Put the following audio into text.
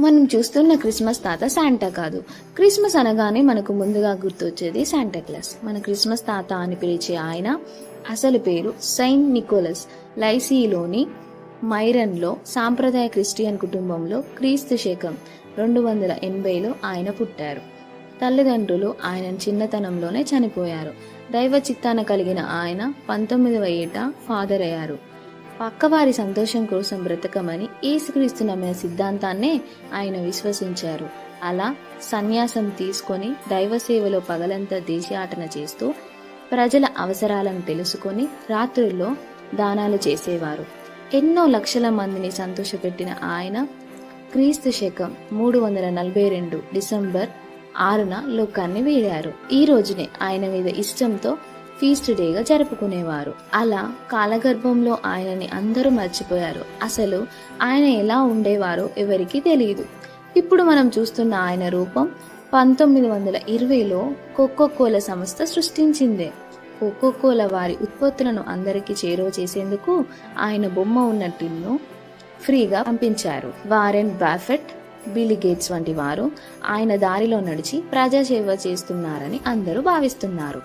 మనం చూస్తున్న క్రిస్మస్ తాత శాంటా కాదు. క్రిస్మస్ అనగానే మనకు ముందుగా గుర్తొచ్చేది శాంటా క్లాస్. మన క్రిస్మస్ తాత అని పిలిచే ఆయన అసలు పేరు సెయింట్ నికోలస్ లైసీలోని మైరన్లో సాంప్రదాయ క్రిస్టియన్ కుటుంబంలో క్రీస్తు శకం రెండు వందల ఎనభైలో ఆయన పుట్టారు. తల్లిదండ్రులు ఆయన చిన్నతనంలోనే చనిపోయారు. దైవ చిత్తాన కలిగిన ఆయన పంతొమ్మిదవ ఏట ఫాదర్ అయ్యారు. పక్కవారి సంతోషం కోసం బ్రతకమని యేసుక్రీస్తు నమ్మిన సిద్ధాంతాన్నే ఆయన విశ్వసించారు. అలా సన్యాసం తీసుకొని దైవసేవలో పగలంతా దేశాటన చేస్తూ ప్రజల అవసరాలను తెలుసుకొని రాత్రుల్లో దానాలు చేసేవారు. ఎన్నో లక్షల మందిని సంతోషపెట్టిన ఆయన క్రీస్తు శకం మూడు వందల నలభై రెండు డిసెంబర్ ఆరున లోకాన్ని వీడారు. ఈ రోజునే ఆయన మీద ఇష్టంతో ఫీస్ట్ డేగా జరుపుకునేవారు. అలా కాలగర్భంలో ఆయనని అందరూ మర్చిపోయారు. అసలు ఆయన ఎలా ఉండేవారో ఎవరికీ తెలియదు ఇప్పుడు మనం చూస్తున్న ఆయన రూపం పంతొమ్మిది వందల ఇరవైలో కోకోకోల సంస్థ సృష్టించిందే. కోకోకోల వారి ఉత్పత్తులను అందరికీ చేరువ చేసేందుకు ఆయన బొమ్మ ఉన్న టిన్ను ఫ్రీగా పంపించారు. వారెన్ బాఫెట్ బిల్ గేట్స్ వంటి వారు ఆయన దారిలో నడిచి ప్రజాసేవ చేస్తున్నారని అందరూ భావిస్తున్నారు.